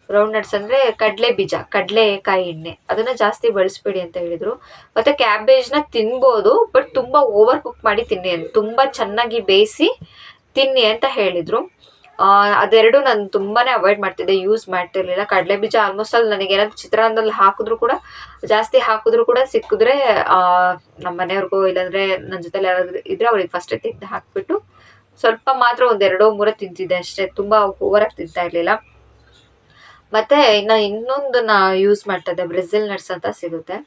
ಗ್ರೌಂಡ್ ನಟ್ಸ್ ಅಂದರೆ ಕಡಲೆ ಬೀಜ ಕಡಲೆಕಾಯಿ ಎಣ್ಣೆ. ಅದನ್ನು ಜಾಸ್ತಿ ಬಳಸಬೇಡಿ ಅಂತ ಹೇಳಿದರು. ಮತ್ತು ಕ್ಯಾಬೇಜ್ನ ತಿನ್ಬೋದು ಬಟ್ ತುಂಬ ಓವರ್ ಕುಕ್ ಮಾಡಿ ತಿನ್ನಿ ಅಂತ, ತುಂಬ ಚೆನ್ನಾಗಿ ಬೇಯಿಸಿ ತಿನ್ನಿ ಅಂತ ಹೇಳಿದರು. ಅದೆರಡು ನಾನು ತುಂಬಾನೇ ಅವಾಯ್ಡ್ ಮಾಡ್ತಿದ್ದೆ ಯೂಸ್ ಮಾಡ್ತಿರ್ಲಿಲ್ಲ. ಕಡಲೆ ಬೀಜ ಆಲ್ಮೋಸ್ಟ್ ಅಲ್ಲಿ ನನಗೆ ಏನಾದ್ರು ಚಿತ್ರಾನ್ನದಲ್ಲಿ ಹಾಕಿದ್ರು ಕೂಡ, ಜಾಸ್ತಿ ಹಾಕಿದ್ರು ಕೂಡ ಸಿಕ್ಕಿದ್ರೆ ನಮ್ಮ ಮನೆಯವ್ರಿಗೂ ಇಲ್ಲಾಂದ್ರೆ ನನ್ನ ಜೊತೆಲಿ ಯಾರಾದ್ರೂ ಇದ್ದರೆ ಅವ್ರಿಗೆ ಫಸ್ಟ್ ತೆಗೆದು ಹಾಕಿಬಿಟ್ಟು, ಸ್ವಲ್ಪ ಮಾತ್ರ ಒಂದೆರಡೋ ಮೂರೋ ತಿಂತಿದ್ದೆ ಅಷ್ಟೇ. ತುಂಬ ಓವರಾಗಿ ತಿಂತಾ ಇರಲಿಲ್ಲ. ಮತ್ತು ಇನ್ನು ನಾ ಯೂಸ್ ಮಾಡ್ತಾ ಇದ್ದೆ ಬ್ರೆಜಿಲ್ ನಟ್ಸ್ ಅಂತ ಸಿಗುತ್ತೆ.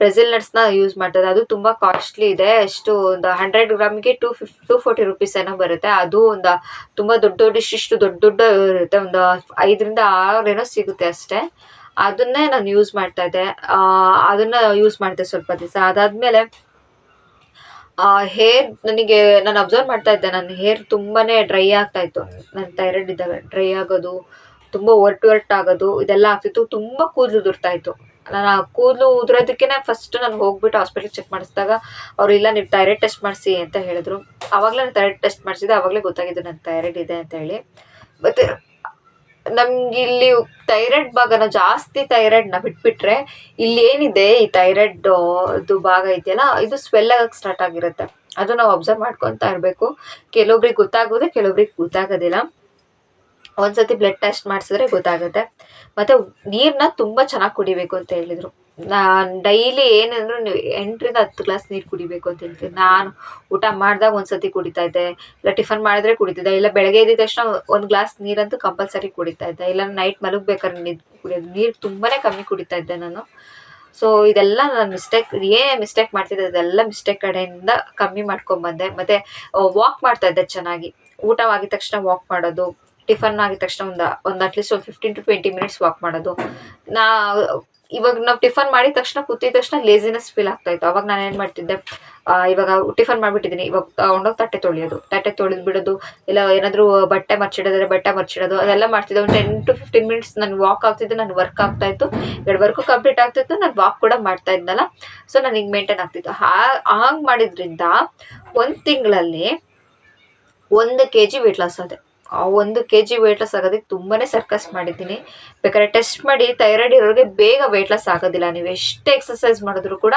ಬ್ರೆಜಿಲ್ ನಟ್ಸ್ನ ಯೂಸ್ ಮಾಡ್ತದೆ. ಅದು ತುಂಬ ಕಾಸ್ಟ್ಲಿ ಇದೆ. ಎಷ್ಟು ಒಂದು ಹಂಡ್ರೆಡ್ ಗ್ರಾಮಿಗೆ two fif two forty rupees ಏನೋ ಬರುತ್ತೆ. ಅದು ಒಂದು ತುಂಬ ದೊಡ್ಡ ದೊಡ್ಡ ಇಷ್ಟಿಷ್ಟು ದೊಡ್ಡ ದೊಡ್ಡ ಇರುತ್ತೆ. ಒಂದು ಐದರಿಂದ ಆರು ಏನೋ ಸಿಗುತ್ತೆ ಅಷ್ಟೇ. ಅದನ್ನೇ ನಾನು ಯೂಸ್ ಮಾಡ್ತಾ ಇದ್ದೆ. ಅದನ್ನ ಯೂಸ್ ಮಾಡಿದೆ ಸ್ವಲ್ಪ ದಿವಸ. ಅದಾದಮೇಲೆ ಹೇರ್ ನನಗೆ, ನಾನು ಅಬ್ಸರ್ವ್ ಮಾಡ್ತಾ ಇದ್ದೆ. ನನ್ನ ಹೇರ್ ತುಂಬಾ ಡ್ರೈ ಆಗ್ತಾ ಇತ್ತು. ನನ್ನ ಥೈರಾಯ್ಡ್ ಇದ್ದಾಗ ಡ್ರೈ ಆಗೋದು, ತುಂಬ ಒರ್ಟ್ ಆಗೋದು, ಇದೆಲ್ಲ ಆಗ್ತಿತ್ತು. ತುಂಬ ಕೂದಲು ಉದುರ್ತಾ ಇತ್ತು. ನಾನು ಕೂದಲು ಉದುರೋದಕ್ಕೆ ಫಸ್ಟ್ ನಾನು ಹೋಗ್ಬಿಟ್ಟು ಹಾಸ್ಪಿಟಲ್ ಚೆಕ್ ಮಾಡಿಸಿದಾಗ ಅವ್ರು, ಇಲ್ಲ, ನೀವು ಥೈರಾಯ್ಡ್ ಟೆಸ್ಟ್ ಮಾಡಿಸಿ ಅಂತ ಹೇಳಿದ್ರು. ಆವಾಗಲೇ ನಾನು ಥೈರಾಯ್ಡ್ ಟೆಸ್ಟ್ ಮಾಡಿಸಿದೆ ಅವಾಗಲೇ ಗೊತ್ತಾಗಿದ್ದು ನನ್ನ ಥೈರಾಯ್ಡ್ ಇದೆ ಅಂತ ಹೇಳಿ. ಮತ್ತು ನಮ್ಗೆ ಇಲ್ಲಿ ಥೈರಾಯ್ಡ್ ಭಾಗನ ಜಾಸ್ತಿ ಥೈರಾಯ್ಡ್ನ ಬಿಟ್ಬಿಟ್ರೆ ಇಲ್ಲಿ ಏನಿದೆ? ಈ ಥೈರಾಯ್ಡ್ ಭಾಗ ಇದೆಯಲ್ಲ, ಇದು ಸ್ವೆಲ್ ಆಗಕ್ಕೆ ಸ್ಟಾರ್ಟ್ ಆಗಿರುತ್ತೆ. ಅದು ನಾವು ಅಬ್ಸರ್ವ್ ಮಾಡ್ಕೊತಾ ಇರಬೇಕು. ಕೆಲವೊಬ್ರಿಗೆ ಗೊತ್ತಾಗೋದೆ, ಕೆಲವೊಬ್ರಿಗೆ ಗೊತ್ತಾಗೋದಿಲ್ಲ. ಒಂದ್ಸತಿ ಬ್ಲಡ್ ಟೆಸ್ಟ್ ಮಾಡಿಸಿದ್ರೆ ಗೊತ್ತಾಗುತ್ತೆ. ಮತ್ತು ನೀರನ್ನ ತುಂಬ ಚೆನ್ನಾಗಿ ಕುಡಿಬೇಕು ಅಂತ ಹೇಳಿದರು. ನಾನು ಡೈಲಿ ಏನಂದ್ರು ನೀವು ಎಂಟರಿಂದ ಹತ್ತು ಗ್ಲಾಸ್ ನೀರು ಕುಡಿಬೇಕು ಅಂತ ಹೇಳ್ತೀನಿ. ನಾನು ಊಟ ಮಾಡಿದಾಗ ಒಂದ್ಸತಿ ಕುಡಿತಾ ಇದ್ದೆ. ಇಲ್ಲ ಟಿಫನ್ ಮಾಡಿದ್ರೆ ಕುಡಿತಿದ್ದೆ. ಇಲ್ಲ ಬೆಳಗ್ಗೆ ಎದ್ದ ತಕ್ಷಣ ಒಂದು ಗ್ಲಾಸ್ ನೀರಂತೂ ಕಂಪಲ್ಸರಿ ಕುಡಿತಾ ಇದ್ದೆ. ಇಲ್ಲ ನೈಟ್ ಮಲಗಬೇಕಾದ್ರೆ ನೀರು ಕುಡಿಯೋದು. ನೀರು ತುಂಬಾ ಕಮ್ಮಿ ಕುಡಿತಾ ಇದ್ದೆ ನಾನು. ಸೊ ಇದೆಲ್ಲ ನಾನು ಮಿಸ್ಟೇಕ್ ಏನೇ ಮಿಸ್ಟೇಕ್ ಮಾಡ್ತಿದ್ದೆ, ಅದೆಲ್ಲ ಮಿಸ್ಟೇಕ್ ಕಡೆಯಿಂದ ಕಮ್ಮಿ ಮಾಡ್ಕೊಂಬಂದೆ ಮತ್ತು ವಾಕ್ ಮಾಡ್ತಾ ಇದ್ದೆ ಚೆನ್ನಾಗಿ. ಊಟವಾಗಿದ ತಕ್ಷಣ ವಾಕ್ ಮಾಡೋದು. ಟಿಫನ್ ಆಗಿದ ತಕ್ಷಣ ಒಂದು ಒಂದು ಅಟ್ಲೀಸ್ಟ್ ಒಂದು fifteen to twenty minutes walk ಮಾಡೋದು. ನಾ, ಇವಾಗ ನಾವು ಟಿಫನ್ ಮಾಡಿದ ತಕ್ಷಣ ಕೂತಿದ ತಕ್ಷಣ ಲೇಸಿನೆಸ್ ಫೀಲ್ ಆಗ್ತಾ ಇತ್ತು. ಅವಾಗ ನಾನು ಏನು ಮಾಡ್ತಿದ್ದೆ ಇವಾಗ ಟಿಫನ್ ಮಾಡಿಬಿಟ್ಟಿದ್ದೀನಿ ಇವಾಗ ತಗೊಂಡೋಗಿ ತಟ್ಟೆ ತೊಳೆಯೋದು. ತಟ್ಟೆ ತೊಳೆದು ಬಿಡೋದು, ಇಲ್ಲ ಏನಾದರೂ ಬಟ್ಟೆ ಮರ್ಚಿಡೋದ್ರೆ ಬಟ್ಟೆ ಮರ್ಚಿಡೋದು, ಅದೆಲ್ಲ ಮಾಡ್ತಿದ್ದೆ. ಒಂದು ಟೆನ್ ಟು ಫಿಫ್ಟೀನ್ ಮಿನಿಟ್ಸ್ ನಾನು ವಾಕ್ ಆಗ್ತಿದ್ದೆ, ನಾನು ವರ್ಕ್ ಆಗ್ತಾ ಇತ್ತು. ಎರಡು ವರ್ಕು ಕಂಪ್ಲೀಟ್ ಆಗ್ತಿತ್ತು ನಾನು ವಾಕ್ ಕೂಡ ಮಾಡ್ತಾ ಇದ್ನಲ್ಲ. ಸೊ ನನಗೆ ಮೇಂಟೈನ್ ಆಗ್ತಿತ್ತು ಹಾಗೆ ಮಾಡಿದ್ರಿಂದ ಒಂದು ತಿಂಗಳಲ್ಲಿ ಒಂದು ಕೆ ಜಿ ವೆಯ್ಟ್ ಲಾಸ್ ಆದೆ. ಆ ಒಂದು ಕೆ ಜಿ ವೆಯ್ಟ್ ಲಾಸ್ ಆಗೋದಕ್ಕೆ ತುಂಬಾ ಸರ್ಕಸ್ ಮಾಡಿದ್ದೀನಿ. ಬೇಕಾದ್ರೆ ಟೆಸ್ಟ್ ಮಾಡಿ ಥೈರಾಯ್ಡ್ ಇರೋರಿಗೆ ಬೇಗ ವೆಯ್ಟ್ ಲಾಸ್ ಆಗೋದಿಲ್ಲ. ನೀವು ಎಷ್ಟೇ ಎಕ್ಸಸೈಸ್ ಮಾಡಿದ್ರು ಕೂಡ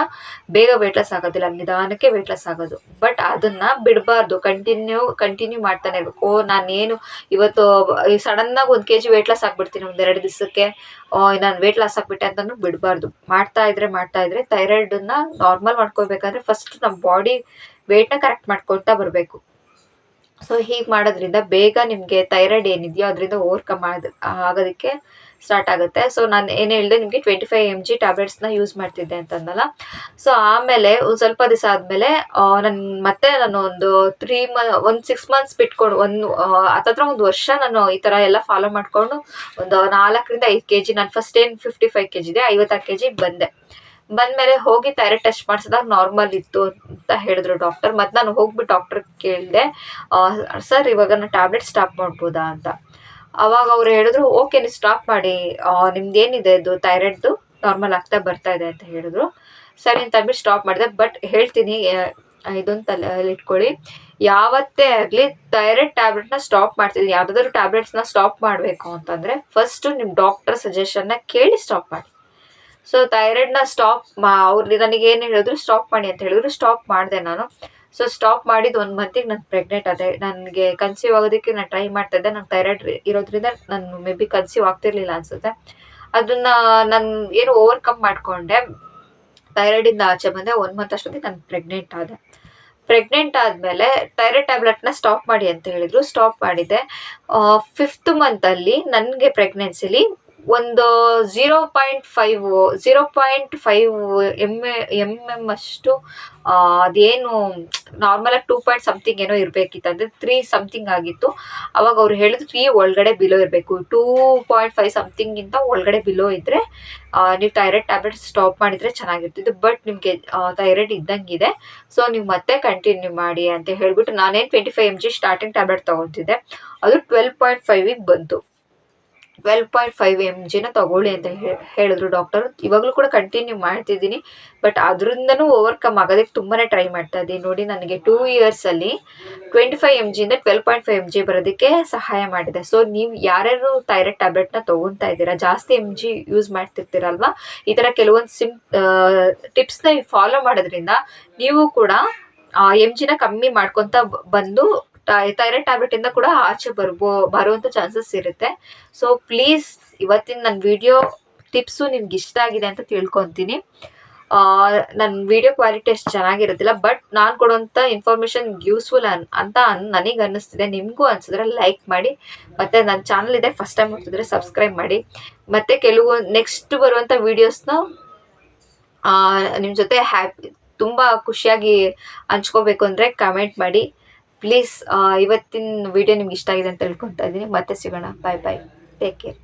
ಬೇಗ ವೆಯ್ಟ್ ಲಾಸ್ ಆಗೋದಿಲ್ಲ. ನಿಧಾನಕ್ಕೆ ವೆಯ್ಟ್ ಲಾಸ್ ಆಗೋದು. ಬಟ್ ಅದನ್ನು ಬಿಡಬಾರ್ದು. ಕಂಟಿನ್ಯೂ ಕಂಟಿನ್ಯೂ ಮಾಡ್ತಾನೆ ಇರಬೇಕು. ಓ, ನಾನೇನು ಇವತ್ತು ಸಡನ್ನಾಗಿ ಒಂದು ಕೆ ಜಿ ವೆಯ್ಟ್ ಲಾಸ್ ಆಗಿಬಿಡ್ತೀನಿ ಒಂದೆರಡು ದಿವಸಕ್ಕೆ ನಾನು ವೆಯ್ಟ್ ಲಾಸ್ ಆಗಿಬಿಟ್ಟೆ ಅಂತಲೂ ಬಿಡಬಾರ್ದು. ಮಾಡ್ತಾ ಇದ್ರೆ ಮಾಡ್ತಾ ಇದ್ರೆ ಥೈರಾಯ್ಡನ್ನ ನಾರ್ಮಲ್ ಮಾಡ್ಕೋಬೇಕಾದ್ರೆ ಫಸ್ಟ್ ನಮ್ಮ ಬಾಡಿ ವೆಯ್ಟ್ನ ಕರೆಕ್ಟ್ ಮಾಡ್ಕೊಳ್ತಾ ಬರಬೇಕು. ಸೊ ಹೀಗೆ ಮಾಡೋದ್ರಿಂದ ಬೇಗ ನಿಮಗೆ ಥೈರಾಯ್ಡ್ ಏನಿದೆಯೋ ಅದರಿಂದ ಓವರ್ಕಮ್ ಮಾಡೋದು ಆಗೋದಕ್ಕೆ ಸ್ಟಾರ್ಟ್ ಆಗುತ್ತೆ. ಸೊ ನಾನು ಏನು ಹೇಳಿದೆ, ನಿಮಗೆ ಟ್ವೆಂಟಿ ಫೈವ್ ಎಂ ಜಿ ಟ್ಯಾಬ್ಲೆಟ್ಸ್ನ ಯೂಸ್ ಮಾಡ್ತಿದ್ದೆ ಅಂತಂದಲ್ಲ. ಸೊ ಆಮೇಲೆ ಒಂದು ಸ್ವಲ್ಪ ದಿವಸ ಆದಮೇಲೆ ನಾನು ಮತ್ತೆ ನಾನು ಒಂದು ತ್ರೀ ಮ, ಒಂದು ಸಿಕ್ಸ್ ಮಂತ್ಸ್ ಬಿಟ್ಕೊಂಡು, ಒಂದು ಹತ್ತತ್ರ ಒಂದು ವರ್ಷ ನಾನು ಈ ಥರ ಎಲ್ಲ ಫಾಲೋ ಮಾಡಿಕೊಂಡು ಒಂದು ನಾಲ್ಕರಿಂದ ಐದು ಕೆ ಜಿ ನಾನು ಫಸ್ಟ್ ಏನು ಫಿಫ್ಟಿ ಫೈವ್ ಕೆ ಜಿ ಇದೆ, ಐವತ್ತಾರು ಕೆ ಜಿ ಬಂದೆ. ಬಂದಮೇಲೆ ಹೋಗಿ ಥೈರಾಯ್ಡ್ ಟೆಸ್ಟ್ ಮಾಡಿಸಿದಾಗ ನಾರ್ಮಲ್ ಇತ್ತು ಅಂತ ಹೇಳಿದ್ರು ಡಾಕ್ಟರ್ ಮತ್ತು ನಾನು ಹೋಗ್ಬಿಟ್ಟು ಡಾಕ್ಟರ್ ಕೇಳಿದೆ ಸರ್ ಇವಾಗ ನಾನು ಟ್ಯಾಬ್ಲೆಟ್ ಸ್ಟಾಪ್ ಮಾಡ್ಬೋದಾ? ಅಂತ. ಅವಾಗ ಅವ್ರು ಹೇಳಿದ್ರು ಓಕೆ ನೀವು ಸ್ಟಾಪ್ ಮಾಡಿ. ನಿಮ್ದು ಏನಿದೆ ಇದು ಥೈರಾಯ್ಡ್ದು ನಾರ್ಮಲ್ ಆಗ್ತಾ ಬರ್ತಾ ಇದೆ ಅಂತ ಹೇಳಿದ್ರು. ಸರಿ ಅಂತ ಅಂದ್ಬಿಟ್ಟು ಸ್ಟಾಪ್ ಮಾಡಿದೆ. ಬಟ್ ಹೇಳ್ತೀನಿ ಇದೊಂದು ತಲೆಯಲ್ಲಿ ಇಟ್ಕೊಳ್ಳಿ. ಯಾವತ್ತೇ ಆಗಲಿ ಥೈರಾಯ್ಡ್ ಟ್ಯಾಬ್ಲೆಟ್ನ ಸ್ಟಾಪ್ ಮಾಡ್ತಿದ್ದೀನಿ ಯಾವುದಾದ್ರೂ ಟ್ಯಾಬ್ಲೆಟ್ಸ್ನ ಸ್ಟಾಪ್ ಮಾಡಬೇಕು ಅಂತಂದರೆ ಫಸ್ಟು ನಿಮ್ಮ ಡಾಕ್ಟರ್ ಸಜೆಷನ್ನ ಕೇಳಿ ಸ್ಟಾಪ್ ಮಾಡಿ. ಸೊ ಥೈರಾಯ್ಡ್ನ ಸ್ಟಾಪ್ ಮಾ, ಅವ್ರು ನನಗೆ ಏನು ಹೇಳಿದ್ರು ಸ್ಟಾಪ್ ಮಾಡಿ ಅಂತ ಹೇಳಿದ್ರು ಸ್ಟಾಪ್ ಮಾಡಿದೆ ನಾನು. ಸೊ ಸ್ಟಾಪ್ ಮಾಡಿದ ಒಂದು ಮಂತಿಗೆ ನಾನು ಪ್ರೆಗ್ನೆಂಟ್ ಆದೆ. ನನಗೆ ಕನ್ಸೀವ್ ಆಗೋದಕ್ಕೆ ನಾನು ಟ್ರೈ ಮಾಡ್ತಾ ಇದ್ದೆ. ನಂಗೆ ಥೈರಾಯ್ಡ್ ಇರೋದ್ರಿಂದ ನಾನು ಮೇ ಬಿ ಕನ್ಸೀವ್ ಆಗ್ತಿರ್ಲಿಲ್ಲ ಅನಿಸುತ್ತೆ. ಅದನ್ನು ನಾನು ಏನು ಓವರ್ಕಮ್ ಮಾಡಿಕೊಂಡೆ. ಥೈರಾಯ್ಡಿಂದ ಆಚೆ ಬಂದೆ. ಒನ್ ಮಂತ್ ಅಷ್ಟೊತ್ತಿಗೆ ನಾನು ಪ್ರೆಗ್ನೆಂಟ್ ಆದೆ. ಪ್ರೆಗ್ನೆಂಟ್ ಆದಮೇಲೆ ಥೈರಾಯ್ಡ್ ಟ್ಯಾಬ್ಲೆಟ್ನ ಸ್ಟಾಪ್ ಮಾಡಿ ಅಂತ ಹೇಳಿದರು. ಸ್ಟಾಪ್ ಮಾಡಿದೆ. ಫಿಫ್ತ್ ಮಂತಲ್ಲಿ ನನಗೆ ಪ್ರೆಗ್ನೆನ್ಸಿಲಿ ಒಂದು zero point five zero point five M M M ಅಷ್ಟು ಅದೇನು ನಾರ್ಮಲಾಗಿ ಟೂ ಪಾಯಿಂಟ್ ಸಮಥಿಂಗ್ ಏನೋ ಇರಬೇಕಿತ್ತು. ಅಂದರೆ ತ್ರೀ ಸಮಥಿಂಗ್ ಆಗಿತ್ತು. ಅವಾಗ ಅವ್ರು ಹೇಳಿದ್ರು ತ್ರೀ ಒಳಗಡೆ ಬಿಲೋ ಇರಬೇಕು. ಟೂ ಪಾಯಿಂಟ್ ಫೈವ್ ಸಮಥಿಂಗಿಂತ ಒಳಗಡೆ ಬಿಲೋ ಇದ್ದರೆ ನೀವು ಥೈರಾಯ್ಡ್ ಟ್ಯಾಬ್ಲೆಟ್ ಸ್ಟಾಪ್ ಮಾಡಿದರೆ ಚೆನ್ನಾಗಿರ್ತಿತ್ತು. ಬಟ್ ನಿಮಗೆ ಥೈರಾಯ್ಡ್ ಇದ್ದಂಗಿದೆ. ಸೊ ನೀವು ಮತ್ತೆ ಕಂಟಿನ್ಯೂ ಮಾಡಿ ಅಂತ ಹೇಳಿಬಿಟ್ಟು ನಾನೇನು twenty five M G starting tablet ತೊಗೊತಿದ್ದೆ. ಅದು ಟ್ವೆಲ್ ಪಾಯಿಂಟ್ ಫೈವಿಗೆ ಬಂತು. ಟ್ವೆಲ್ ಪಾಯಿಂಟ್ ಫೈವ್ ಎಂ ಜಿನ ತಗೊಳ್ಳಿ ಅಂತ ಹೇಳಿದ್ರು ಡಾಕ್ಟರ್ ಇವಾಗಲೂ ಕೂಡ ಕಂಟಿನ್ಯೂ ಮಾಡ್ತಿದ್ದೀನಿ ಬಟ್ ಅದರಿಂದನೂ ಓವರ್ಕಮ್ ಆಗೋದಕ್ಕೆ ತುಂಬಾ ಟ್ರೈ ಮಾಡ್ತಾ ಇದ್ದೀನಿ. ನೋಡಿ, ನನಗೆ ಟೂ ಇಯರ್ಸಲ್ಲಿ twenty five M ಜಿಯಿಂದ twelve point five M G ಬರೋದಕ್ಕೆ ಸಹಾಯ ಮಾಡಿದೆ. ಸೊ ನೀವು ಯಾರ್ಯಾರು ಥೈರಾಯ್ಡ್ ಟ್ಯಾಬ್ಲೆಟ್ನ ತೊಗೊತಾ ಇದ್ದೀರಾ, ಜಾಸ್ತಿ ಎಂ ಜಿ ಯೂಸ್ ಮಾಡ್ತಿರ್ತೀರಲ್ವ, ಈ ಥರ ಕೆಲವೊಂದು ಸಿಮ್ ಟಿಪ್ಸ್ನ ಫಾಲೋ ಮಾಡೋದ್ರಿಂದ ನೀವು ಕೂಡ ಎಂ ಜಿನ ಕಮ್ಮಿ ಮಾಡ್ಕೊತ ಬಂದು ಥೈರಾಯ್ಡ್ ಟ್ಯಾಬ್ಲೆಟಿಂದ ಕೂಡ ಆಚೆ ಬರ್ಬೋ ಬರುವಂಥ ಚಾನ್ಸಸ್ ಇರುತ್ತೆ. ಸೊ ಪ್ಲೀಸ್ ಇವತ್ತಿನ ನನ್ನ ವಿಡಿಯೋ ಟಿಪ್ಸು ನಿಮ್ಗೆ ಇಷ್ಟ ಆಗಿದೆ ಅಂತ ತಿಳ್ಕೊತೀನಿ. ನನ್ನ ವಿಡಿಯೋ ಕ್ವಾಲಿಟಿ ಅಷ್ಟು ಚೆನ್ನಾಗಿರೋದಿಲ್ಲ ಬಟ್ ನಾನು ಕೊಡುವಂಥ ಇನ್ಫಾರ್ಮೇಷನ್ ಯೂಸ್ಫುಲ್ ಅನ್, ಅಂತ ನನಗೆ ಅನ್ನಿಸ್ತಿದೆ. ನಿಮಗೂ ಅನಿಸಿದ್ರೆ ಲೈಕ್ ಮಾಡಿ. ಮತ್ತು ನನ್ನ ಚಾನಲ್ ಇದೆ ಫಸ್ಟ್ ಟೈಮ್ ನೋಡ್ತಿದ್ರೆ ಸಬ್ಸ್ಕ್ರೈಬ್ ಮಾಡಿ. ಮತ್ತು ಕೆಲವು ನೆಕ್ಸ್ಟ್ ಬರುವಂಥ ವೀಡಿಯೋಸ್ನ ನಿಮ್ಮ ಜೊತೆ ಹ್ಯಾಪಿ ತುಂಬ ಖುಷಿಯಾಗಿ ಹಂಚ್ಕೋಬೇಕು ಅಂದರೆ ಕಮೆಂಟ್ ಮಾಡಿ. ಪ್ಲೀಸ್ ಇವತ್ತಿನ ವಿಡಿಯೋ ನಿಮ್ಗೆ ಇಷ್ಟ ಆಗಿದೆ ಅಂತ ತಿಳ್ಕೊತಾ ಇದ್ದೀನಿ. ಮತ್ತೆ ಸಿಗೋಣ. ಬಾಯ್ ಬಾಯ್ ಟೇಕ್ ಕೇರ್